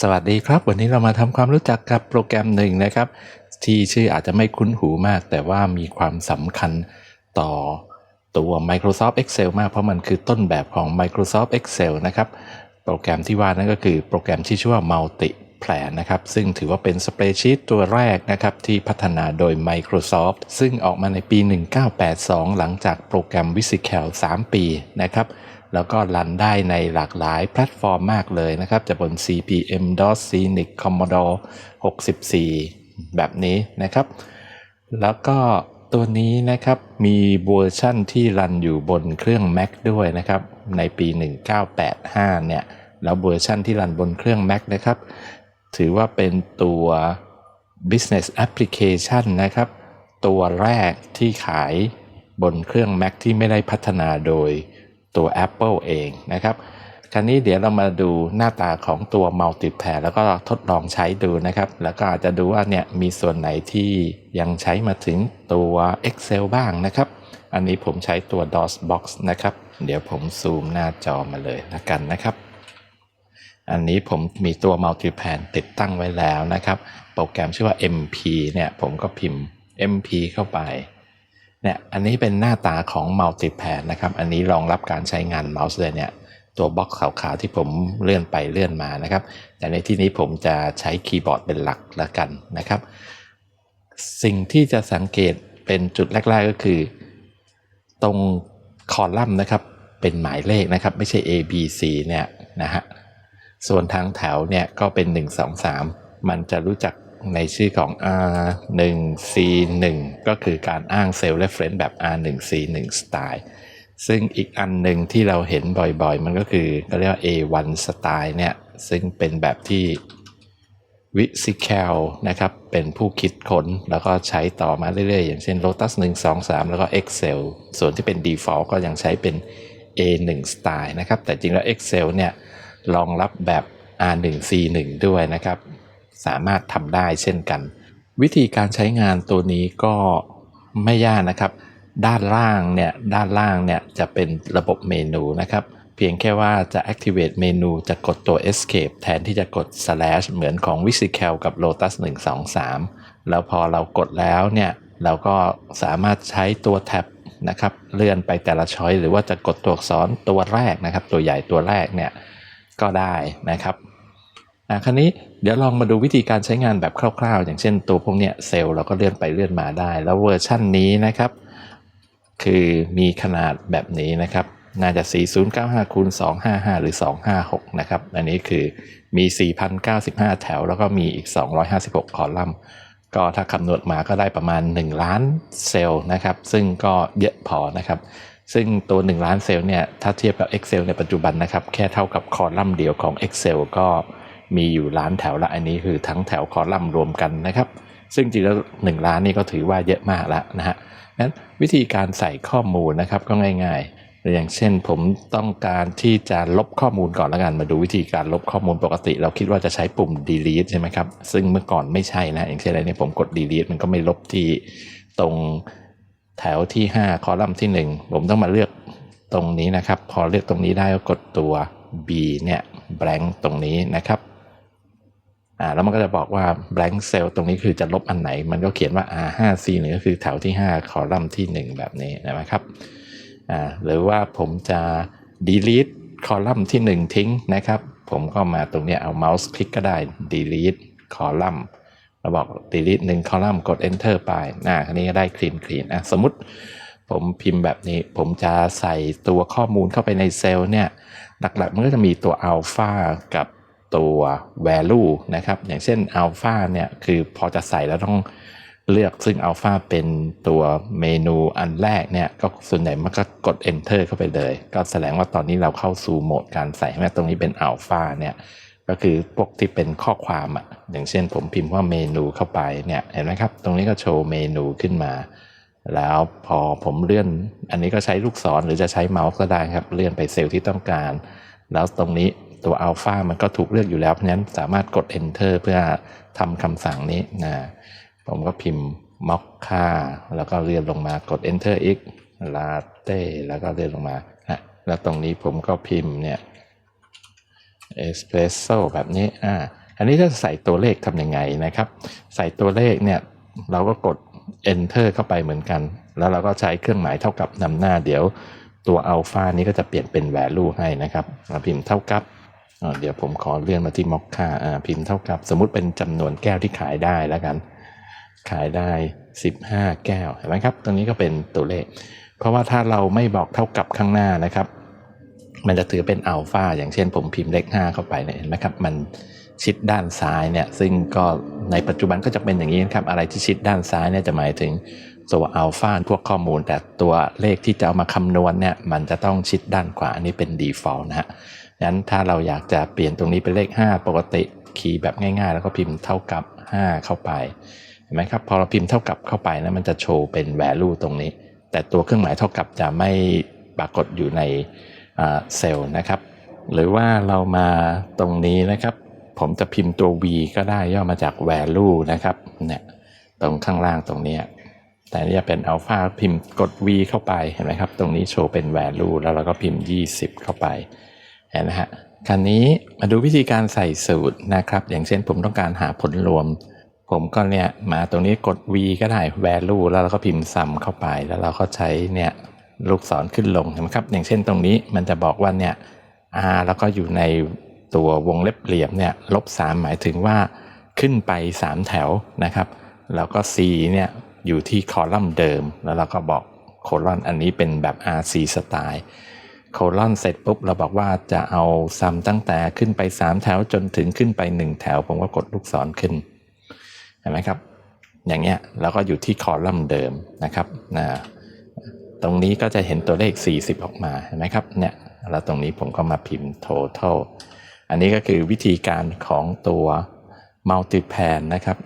สวัสดีครับ วันนี้เรามาทำความรู้จักกับโปรแกรมหนึ่งนะครับ ที่ชื่ออาจจะไม่คุ้นหูมาก แต่ว่ามีความสำคัญต่อตัว Microsoft Excel มาก เพราะมันคือต้นแบบของ Microsoft Excel นะครับ โปรแกรมที่ว่านั่นก็คือโปรแกรมที่ชื่อว่า Multi Plan นะครับ ซึ่งถือว่าเป็นสเปรดชีตตัวแรกนะครับ ที่พัฒนาโดย Microsoft ซึ่งออกมาในปี 1982 หลังจากโปรแกรม VisiCalc 3ปีนะครับ แล้วก็รันได้ในหลากหลายแพลตฟอร์มมากเลยนะครับ จะบน CPM DOS Xenix Commodore 64 แบบนี้นะครับ แล้วก็ตัวนี้นะครับมีเวอร์ชั่นที่รันอยู่บนเครื่อง Mac ด้วยนะครับ ในปี 1985 เนี่ย แล้วเวอร์ชั่นที่รันบนเครื่อง Mac นะครับ ถือว่าเป็นตัว business application นะครับ ตัวแรกที่ขายบนเครื่อง Mac ที่ไม่ได้พัฒนาโดย ตัว Apple เองนะครับคราวนี้เดี๋ยวเรามาดูหน้าตาของตัว Multipare แล้วก็ทดลองใช้ดูนะครับ แล้วก็อาจจะดูว่าเนี่ยมีส่วนไหนที่ยังใช้มาถึงตัว Excel บ้างนะครับ อันนี้ผมใช้ตัว DOSBox นะครับ เดี๋ยวผมซูมหน้าจอมาเลยละกันนะครับ อันนี้ผมมีตัว Multiplan ติดตั้งไว้แล้วนะครับ โปรแกรมชื่อว่า MP เนี่ยผมก็พิมพ์ MP เข้าไป เนี่ยอันนี้เป็นหน้าตาของ Multiplan นะครับ อันนี้รองรับการใช้งานเมาส์เลยเนี่ยตัวบล็อกขาวๆที่ผมเลื่อนไปเลื่อนมานะครับ แต่ในที่นี้ผมจะใช้คีย์บอร์ดเป็นหลักล้วกันนะครับ สิ่งที่จะสังเกตเป็นจุดแรก ๆก็คือ ตรงคอลัมน์นะครับ เป็นหมายเลขนะครับ ไม่ใช่ A B C เนี่ยนะฮะส่วนทางแถวเนี่ยก็เป็น 1 2 3 มันจะรู้จัก ในชื่อของ R 1 C 1 ก็คือการอ้างเซลล์ reference แบบ R 1 C 1 style ซึ่งอีกอันหนึ่งที่เราเห็นบ่อยๆ มันก็คือก็เรียกว่า A1 style เนี่ยซึ่งเป็นแบบที่วิซิแคลนะครับ เป็นผู้คิดค้นแล้วก็ใช้ต่อมาเรื่อยๆ อย่างเช่น Lotus 1 2 3 แล้วก็ Excel ส่วนที่เป็น default ก็ยังใช้เป็น A1 style นะครับ แต่จริงแล้ว Excel เนี่ยรองรับแบบ R1 C1 ด้วยนะครับ สามารถทำได้เช่นกัน วิธีการใช้งานตัวนี้ก็ไม่ยากนะครับ ด้านล่างเนี่ยด้านล่างเนี่ยจะเป็นระบบเมนูนะครับเพียงแค่ว่าจะ activate เมนูจะกดตัว escape แทนที่จะกด slash เหมือนของ v i s i c a l กับ Lotus 1 2 3 แล้วพอเรากดแล้วเนี่ย เราก็สามารถใช้ตัวแท็บนะครับ เลื่อนไปแต่ละช้อยหรือว่าจะกดตัวอักษรตัวแรกนะครับ ตัวใหญ่ตัวแรกเนี่ย ก็ได้นะครับ อะคราวนี้เดี๋ยวลองมาดูวิธีการใช้งานแบบคร่าวๆ อย่างเช่นตัวพวกเนี้ยเซลล์เราก็เลื่อนไปเลื่อนมาได้ แล้วเวอร์ชั่นนี้นะครับ คือมีขนาดแบบนี้นะครับ น่าจะ 4095คูณ255 หรือ 256 นะครับ อันนี้คือมี 4,095 แถว แล้วก็มีอีก 256 คอลัมน์ก็ถ้าคำนวณมาก็ได้ประมาณ 1 ล้านเซลล์นะครับ ซึ่งก็เยอะพอนะครับ ซึ่งตัว 1 ล้านเซลล์เนี่ยถ้าเทียบกับ Excel ในปัจจุบันนะครับ แค่เท่ากับคอลัมน์เดียวของ Excel ก็ มีอยู่ล้านแถวละอันนี้คือทั้งแถวคอลัมน์รวมกันนะครับ ซึ่งจริงแล้ว1ล้านนี่ก็ถือว่าเยอะมากแล้วนะฮะนั้นวิธีการใส่ข้อมูลนะครับก็ง่ายๆ อย่างเช่นผมต้องการที่จะลบข้อมูลก่อนแล้วกันมาดูวิธีการลบข้อมูลปกติ เราคิดว่าจะใช้ปุ่ม delete ใช่ไหมครับ ซึ่งเมื่อก่อนไม่ใช่นะอย่างเช่นอะไรเนี่ยผมกด delete มันก็ไม่ลบที่ตรงแถวที่ 5 คอลัมน์ที่ 1 ผมต้องมาเลือกตรงนี้นะครับ พอเลือกตรงนี้ได้ก็กดตัว B เนี่ย blank ตรงนี้นะครับ อ่าแล้วมันก็จะบอกว่า blank cell ตรงนี้คือจะลบอันไหน มันก็เขียนว่า R 5 C 1ก็คือแถวที่ 5 คอลัมน์ที่ 1 แบบนี้นะครับอ่าหรือว่าผมจะ delete คอลัมน์ที่ 1 ทิ้งนะครับ ผมก็มาตรงนี้เอาเมาส์คลิกก็ได้ delete คอลัมน์เราบอก delete 1 คอลัมน์กด enter ไปอ่าคันนี้ก็ได้ clean clean อะสมมติผมพิมพ์แบบนี้ ผมจะใส่ตัวข้อมูลเข้าไปในเซลล์เนี่ย หลักๆมันก็จะมีตัว alpha กับ ตัว value นะครับ อย่างเช่น alpha เนี่ยคือพอจะใส่แล้วต้องเลือกซึ่ง alpha เป็นตัวเมนูอันแรกเนี่ยก็ส่วนใหญ่มันก็กด enter เข้าไปเลย ก็แสดงว่าตอนนี้เราเข้าสู่โหมดการใส่แม้ตรงนี้เป็น alpha เนี่ยก็คือพวกที่เป็นข้อความอะอย่างเช่นผมพิมพ์ว่าเมนูเข้าไปเนี่ยเห็นไหมครับ ตรงนี้ก็โชว์เมนูขึ้นมา แล้วพอผมเลื่อน อันนี้ก็ใช้ลูกศรหรือจะใช้เมาส์ก็ได้ครับ เลื่อนไปเซลล์ที่ต้องการ แล้วตรงนี้ ตัวอัลฟามันก็ถูกเลือกอยู่แล้ว เพราะฉะนั้นสามารถกด enter เพื่อทำคำสั่งนี้นะผมก็พิมพ์ mocha แล้วก็เลื่อนลงมากด enter อีก latte แล้วก็เลื่อนลงมาอะแล้วตรงนี้ผมก็พิมพ์เนี่ย espresso แบบนี้อ่าอันนี้ถ้าใส่ตัวเลขทำยังไงนะครับ ใส่ตัวเลขเนี่ยเราก็กด enter เข้าไปเหมือนกัน แล้วเราก็ใช้เครื่องหมายเท่ากับนำหน้าเดี๋ยวตัวอัลฟานี้ก็จะเปลี่ยนเป็น value ให้นะครับเราพิมพ์เท่ากับ เดี๋ยวผมขอเลื่อนมาที่ mocka อ่าพิมพ์เท่ากับ สมมุติเป็นจำนวนแก้วที่ขายได้แล้วกัน ขายได้ 15 แก้วเห็นไหมครับตรงนี้ก็เป็นตัวเลข เพราะว่าถ้าเราไม่บอกเท่ากับข้างหน้านะครับ มันจะถือเป็นอัลฟาอย่างเช่น ผมพิมพ์เลข5เข้าไปเนี่ยเห็นไหมครับ มันชิดด้านซ้ายเนี่ยซึ่งก็ในปัจจุบันก็จะเป็นอย่างนี้นะครับอะไรที่ชิดด้านซ้ายเนี่ยจะหมายถึงตัวอัลฟาพวกข้อมูล แต่ตัวเลขที่จะเอามาคำนวณเนี่ยมันจะต้องชิดด้านขวาอันนี้เป็น default นะฮะ งั้นถ้าเราอยากจะเปลี่ยนตรงนี้เป็นเลข 5 ปกติคีย์แบบง่าย ๆ แล้วก็พิมพ์เท่ากับ 5 เข้าไปเห็นไหมครับพอเราพิมพ์เท่ากับเข้าไปนะมันจะโชว์เป็น value ตรงนี้ แต่ตัวเครื่องหมายเท่ากับจะไม่ปรากฏอยู่ในเซลล์นะครับ หรือว่าเรามาตรงนี้นะครับ ผมจะพิมพ์ตัว v ก็ได้ย่อมาจาก value นะครับเนี่ยตรงข้างล่างตรงนี้แต่นี่จะเป็น alpha พิมพ์กด v เข้าไปเห็นไหมครับ ตรงนี้โชว์เป็น value แล้วเราก็พิมพ์ 20 เข้าไป นไหมฮะคราวนี้มาดูวิธีการใส่สูตรนะครับ อย่างเช่นผมต้องการหาผลรวม ผมก็เนี่ยมาตรงนี้กด v ก็ได้ value แล้วเราก็พิมพ์ sum เข้าไป แล้วเราก็ใช้เนี่ยลูกศรขึ้นลงนไหมครับ อย่างเช่นตรงนี้มันจะบอกว่าเนี่ย r แล้วก็อยู่ในตัววงเล็บเหลี่ยมเนี่ยลบ 3 หมายถึงว่าขึ้นไป 3 แถวนะครับ แล้วก็ c เนี่ยอยู่ที่คอลัมน์เดิม แล้วเราก็บอกโคลอนอันนี้เป็นแบบ rc สไตล์ โคลอนเสร็จปุ๊บเราบอกว่าจะเอาซัมตั้งแต่ขึ้นไป 3 แถวจนถึงขึ้นไป 1 แถว ผมก็กดลูกศรขึ้นเห็นไหมครับ อย่างเงี้ยแล้วก็อยู่ที่คอลัมน์เดิมนะครับนะตรงนี้ก็จะเห็นตัวเลข 40 ออกมาเห็นไหมครับเนี่ยแล้วตรงนี้ผมก็มาพิมพ์ total อันนี้ก็คือวิธีการของตัว multipan นะครับ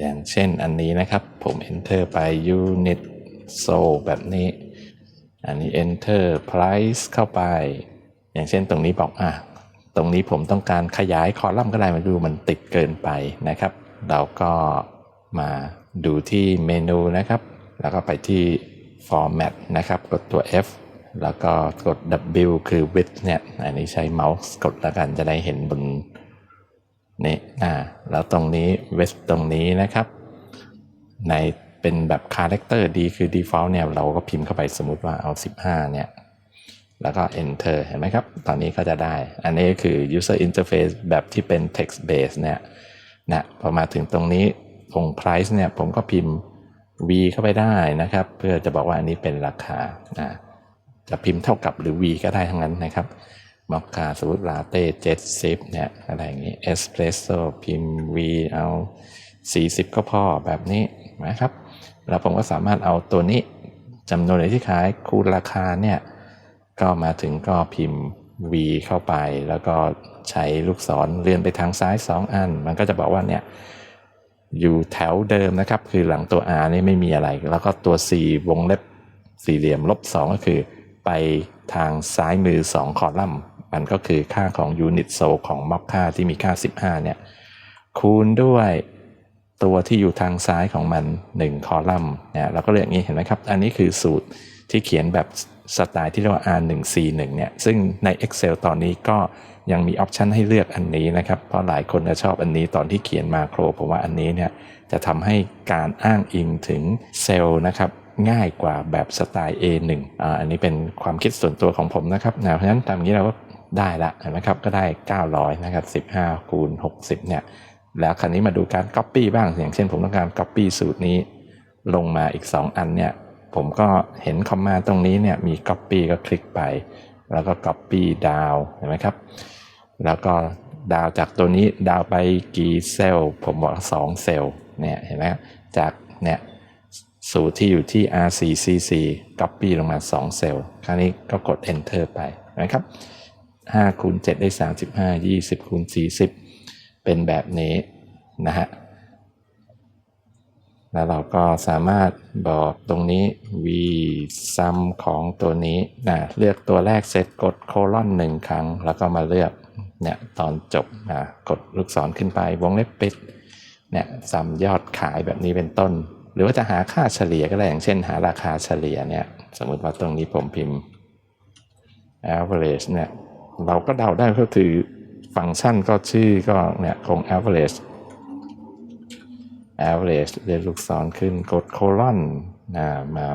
อย่างเช่นอันนี้นะครับผม enter ไป unit sold แบบนี้ อันนี้ enter price เข้าไป อย่างเช่นตรงนี้บอกอะตรงนี้ผมต้องการขยายคอลัมน์ก็ได้มาดูมันติดเกินไปนะครับ เราก็มาดูที่เมนูนะครับ แล้วก็ไปที่ format นะครับ กดตัว F แล้วก็กด W คือ width เนี่ย อันนี้ใช้เมาส์กดแล้วกันจะได้เห็นบนนี่อ่าแล้วตรงนี้ width ตรงนี้นะครับ ใน เป็นแบบ character ดีคือ default เนี่ยเราก็พิมพ์เข้าไปสมมุติว่าเอา 15 เนี่ย แล้วก็ enter เห็นไหมครับ ตอนนี้ก็จะได้ อันนี้ก็คือ user interface แบบที่เป็น text base เนี่ยนะพอมาถึงตรงนี้ตรง price เนี่ยผมก็พิมพ์ v เข้าไปได้นะครับ เพื่อจะบอกว่าอันนี้เป็นราคานะจะพิมพ์เท่ากับหรือ v ก็ได้ทั้งนั้นนะครับมอคคาสมมติลาเต้เจ็ดสิบเนี่ยอะไรอย่างนี้เอสเปรสโซพิมพ์ v เอา 40 ก็พอแบบนี้นะครับ แล้วผมก็สามารถเอาตัวนี้จำนวนเหรียที่ขายคูณราคาเนี่ยก็มาถึงก็พิมพ์ v เข้าไป แล้วก็ใช้ลูกศรเลื่อนไปทางซ้าย 2 อัน มันก็จะบอกว่าเนี่ยอยู่แถวเดิมนะครับ คือหลังตัว r นี่ไม่มีอะไร แล้วก็ตัว c วงเล็บสี่เหลี่ยมลบ 2 ก็คือ ไปทางซ้ายมือ 2 คอลัมน์ มันก็คือค่าของยูนิตโซของม็อกค่าที่มีค่า 15เนี่ยคูณด้วย ตัวที่อยู่ทางซ้ายของมัน 1 คอลัมน์เนี่ยเราก็เรียกอย่างนี้เห็นไหมครับ อันนี้คือสูตรที่เขียนแบบสไตล์ที่เรียกว่า R1C1 เนี่ยซึ่งใน Excel ตอนนี้ก็ยังมีออปชันให้เลือกอันนี้นะครับ เพราะหลายคนจะชอบอันนี้ตอนที่เขียนมาโครผมว่าอันนี้เนี่ยจะทำให้การอ้างอิงถึงเซลล์นะครับง่ายกว่าแบบสไตล์ A1 อ่าอันนี้เป็นความคิดส่วนตัวของผมนะครับนะเพราะฉะนั้นตามนี้เราก็ได้ละเห็นไหมครับก็ได้ 900 นะครับ 15 คูณ 60 เนี่ย แล้วคราวนี้มาดูการ Copy บ้างอย่างเช่น ผมต้องการ Copy สูตรนี้ ลงมาอีก 2 อันเนี่ยผมก็เห็นคอมมาตรงนี้เนี่ยมี Copy ก็คลิกไป แล้วก็ Copy ดาวเห็นไหมครับ แล้วก็ดาวจากตัวนี้ดาวไปกี่เซลล์ผมบอกสองเซลล์เนี่ยเห็นไหมจากเนี่ยสูตรที่อยู่ที่ R4C4 copy ลงมา 2 เซลล์ คราวนี้ก็กด enter ไปนะครับ5คูณ7ได้ 35 20คูณ40 เป็นแบบนี้นะฮะ แล้วเราก็สามารถบอกตรงนี้ v sum ของตัวนี้นะเลือกตัวแรกเสร็จกดโคลอนหนึ่งครั้ง แล้วก็มาเลือกเนี่ยตอนจบนะกดลูกศรขึ้นไปวงเล็บปิดเนี่ยซัมยอดขายแบบนี้เป็นต้น หรือว่าจะหาค่าเฉลี่ยก็ได้อย่างเช่นหาราคาเฉลี่ยเนี่ยสมมติว่าตรงนี้ผมพิมพ์ average เนี่ยเราก็เดาได้ก็คือ ฟังก์ชันก็ชื่อก็เนี่ยคง average average เรียนลูกศรขึ้นกด colon นะมา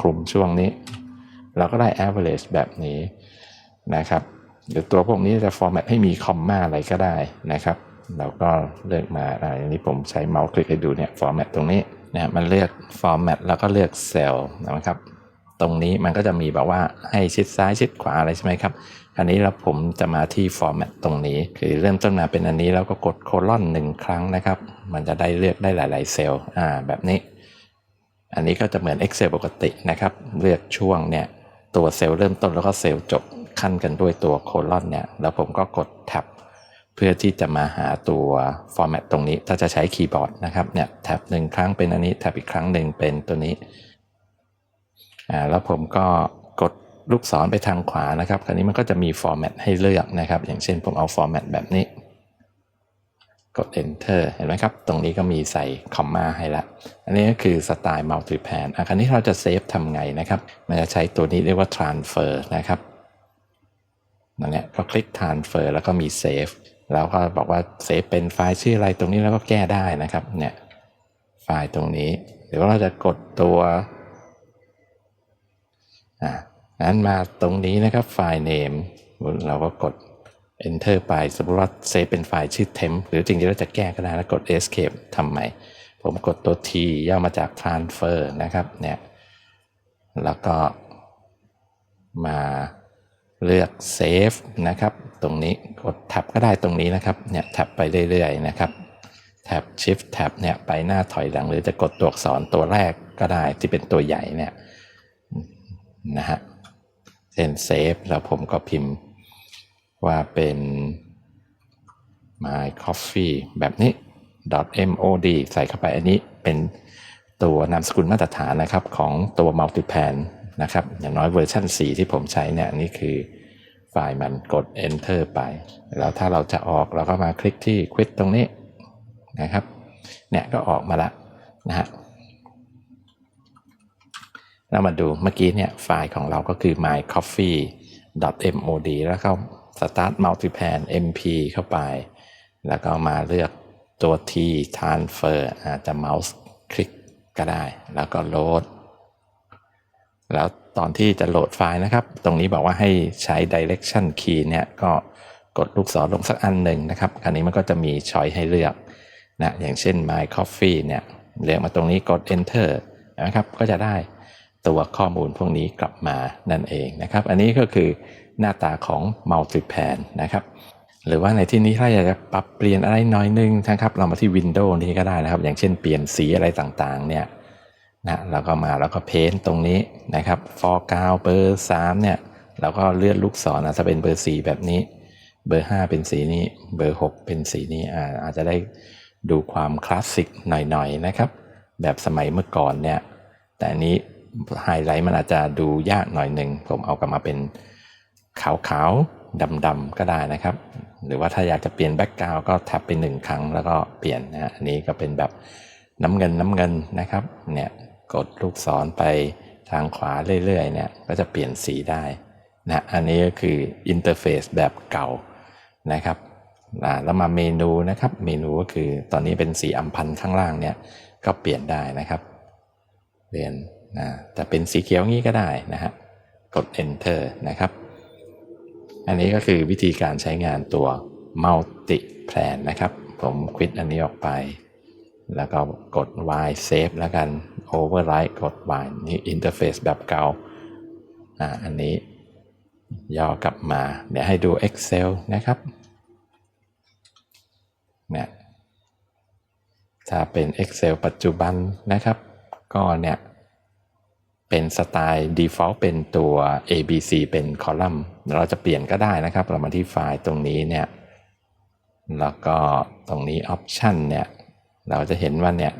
คลุมช่วงนี้ เราก็ได้ average แบบนี้นะครับหรือตัวพวกนี้จะ format ให้มีคอมมาอะไรก็ได้นะครับ เราก็เลือกมาอ่าอันนี้ผมใช้เมาส์คลิกให้ดูเนี่ย format ตรงนี้เนี่ยมันเลือก format แล้วก็เลือก cell นะครับ ตรงนี้มันก็จะมีแบบว่าให้ชิดซ้ายชิดขวาอะไรใช่ไหมครับ อันนี้เราผมจะมาที่ format ตรงนี้ คือเริ่มต้นมาเป็นอันนี้แล้วก็กดโคลอนหนึ่งครั้งนะครับ มันจะได้เลือกได้หลาย ๆ เซลล์อ่าแบบนี้ อันนี้ก็จะเหมือน Excel ปกตินะครับ เลือกช่วงเนี่ยตัวเซลล์เริ่มต้นแล้วก็เซลล์จบขั้นกันด้วยตัวโคลอนเนี่ยแล้วผมก็กดแท็บเพื่อที่จะมาหาตัว format ตรงนี้ ถ้าจะใช้คีย์บอร์ดนะครับเนี่ยแท็บหนึ่งครั้งเป็นอันนี้แท็บอีกครั้งหนึ่งเป็นตัวนี้อ่าแล้วผมก็ ลูกศรไปทางขวานะครับ คราวนี้มันก็จะมี format ให้เลือกนะครับ อย่างเช่นผมเอา format แบบนี้ กด enter เห็นไหมครับ ตรงนี้ก็มีใส่คอมมาให้ละอันนี้ก็คือสไตล์ multipan อะคราวนี้เราจะเซฟทำไงนะครับ มันจะใช้ตัวนี้เรียกว่า transfer นะครับนั่นแหละก็คลิก transfer แล้วก็มี save แล้วก็บอกว่าเซฟเป็นไฟล์ชื่ออะไรตรงนี้แล้วก็แก้ได้นะครับเนี่ยไฟล์ตรงนี้ หรือว่าเราจะกดตัวอ่า นั้นมาตรงนี้นะครับไฟล์ name เราก็กด enter ไปสมมติว่าเซฟเป็นไฟล์ชื่อ temp หรือจริงๆเราจะแก้ก็ได้แล้วกด escape ทำใหม่ผมกดตัว T ย่อมาจาก transfer นะครับเนี่ยแล้วก็มาเลือก save นะครับ ตรงนี้กด tab ก็ได้ตรงนี้นะครับเนี่ย tab ไปเรื่อยๆนะครับ tab shift tab เนี่ยไปหน้าถอยหลัง หรือจะกดตัวอักษรตัวแรกก็ได้ที่เป็นตัวใหญ่เนี่ยนะฮะ เช่น save แล้วผมก็พิมพ์ว่าเป็น my coffee แบบนี้ .mod ใส่เข้าไปอันนี้เป็นตัวนามสกุลมาตรฐานนะครับของตัว multipan นะครับอย่างน้อยเวอร์ชัน4 ที่ผมใช้เนี่ยนนี่คือไฟล์มันกด enter ไป แล้วถ้าเราจะออกเราก็มาคลิกที่ quit ตรงนี้นะครับเนี่ยก็ออกมาละนะฮะ เรามาดูเมื่อกี้เนี่ยไฟล์ของเราก็คือ my coffee .mod แล้วก็ start multipan mp เข้าไป แล้วก็มาเลือกตัว t transfer อาจจะ mouse คลิกก็ได้ แล้วก็โหลด แล้วตอนที่จะโหลดไฟล์นะครับ ตรงนี้บอกว่าให้ใช้ direction key เนี่ยก็กดลูกศรลงสักอันหนึ่งนะครับ อันนี้มันก็จะมีช้อยให้เลือกนะ อย่างเช่น my coffee เนี่ย เลือกมาตรงนี้กด enter นะครับ ก็จะได้ ตัวข้อมูลพวกนี้กลับมานั่นเองนะครับ อันนี้ก็คือหน้าตาของ multipan นะครับหรือว่าในที่นี้ถ้าอยากจะปรับเปลี่ยนอะไรน้อยนึงนะครับเรามาที่ Windows นี้ก็ได้นะครับ อย่างเช่นเปลี่ยนสีอะไรต่างๆเนี่ยนะเราก็มาแล้วก็เพ้นตรงนี้นะครับ foreground เบอร์3เนี่ยเราก็เลื่อนลูกศรอาจจะเป็นเบอร์ 4 แบบนี้ เบอร์ 5 เป็นสีนี้เบอร์ 6 เป็นสีนี้อาอาจจะได้ดูความคลาสสิกหน่อยๆนะครับ แบบสมัยเมื่อก่อนเนี่ยแต่อันนี้ ไฮไลท์มันอาจจะดูยากหน่อยหนึ่งผมเอากลับมาเป็นขาวๆดำๆก็ได้นะครับ หรือว่าถ้าอยากจะเปลี่ยนแบ็กกราวก็แท็บไปหนึ่งครั้งแล้วก็เปลี่ยนนะฮะอันนี้ก็เป็นแบบน้ำเงินน้ำเงินนะครับเนี่ยกดลูกศรไปทางขวาเรื่อยๆเนี่ยก็จะเปลี่ยนสีได้นะอันนี้ก็คืออินเทอร์เฟซแบบเก่านะครับแล้วมาเมนูนะครับเมนูก็คือตอนนี้เป็นสีอัมพันข้างล่างเนี่ยก็เปลี่ยนได้นะครับเปลี่ยน นะแต่เป็นสีเขียวงี้ก็ได้นะฮะกด enter นะครับ อันนี้ก็คือวิธีการใช้งานตัว multi plan นะครับ ผมควิดอันนี้ออกไป แล้วก็กด y save แล้วกัน override กด y นี่ interface แบบเก่าอ่าอันนี้ย่อกลับมา เดี๋ยวให้ดู Excel นะครับเนี่ยถ้าเป็น Excel ปัจจุบันนะครับ ก็เนี่ย เป็นสไตล์ default เป็นตัว ABC เป็นคอลัมน์ เราจะเปลี่ยนก็ได้นะครับ เรามาที่ไฟล์ตรงนี้เนี่ย แล้วก็ตรงนี้ option เนี่ย เราจะเห็นว่าเนี่ย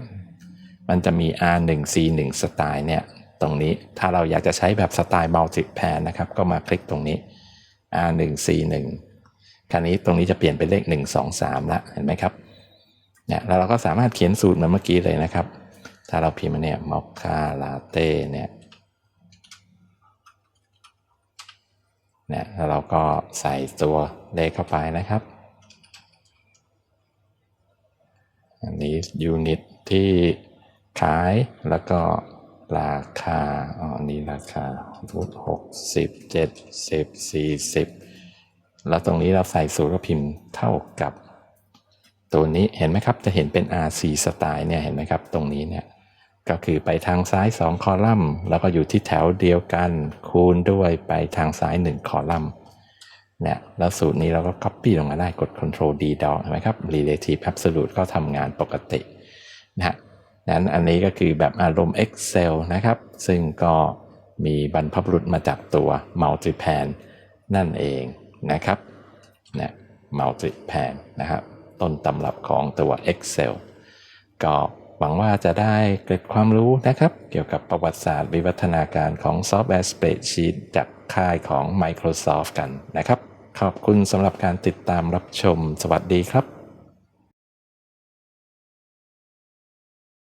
มันจะมี R1 C1 สไตล์เนี่ย ตรงนี้ ถ้าเราอยากจะใช้แบบสไตล์ multi pan นะครับ ก็มาคลิกตรงนี้ R1 C1 คราวนี้ตรงนี้จะเปลี่ยนเป็นเลข 1 2 3ละเห็นไหมครับ เนี่ยแล้วเราก็สามารถเขียนสูตรเหมือนเมื่อกี้เลยนะครับ ถ้าเราพิมพ์มาเนี่ยมอคคาลาเต้เนี่ย เนี่ยเราก็ใส่ตัวเลขเข้าไปนะครับ อันนี้ยูนิตที่ขายแล้วก็ราคาอ๋อนี้ราคาทุดหกสิบเจ็ดสิบสี่สิบแล้วตรงนี้เราใส่สูตรพิมพ์เท่ากับ ตัวนี้เห็นไหมครับ จะเห็นเป็น RC สไตล์เนี่ยเห็นไหมครับ ตรงนี้เนี่ย ก็คือไปทางซ้าย 2 คอลัมน์ แล้วก็อยู่ที่แถวเดียวกัน คูณด้วยไปทางซ้าย 1 คอลัมน์เนี่ยแล้วสูตรนี้เราก็ Copy ลงมาได้กด Ctrl D ดอเห็นไหมครับ Relative Absolute ก็ทำงานปกตินะฮะนั้นอันนี้ก็คือแบบอารมณ์ Excel นะครับ ซึ่งก็มีบรรพบุรุษมาจากตัว Multipan นั่นเองนะครับเนี่ย Multipan นะครับต้นตำรับของตัว Excel ก็ หวังว่าจะได้เกิดความรู้นะครับ เกี่ยวกับประวัติศาสตร์วิวัฒนาการของซอฟต์แวร์ Spreadsheet จากค่ายของ Microsoft กันนะครับ ขอบคุณสำหรับการติดตามรับชม สวัสดีครับ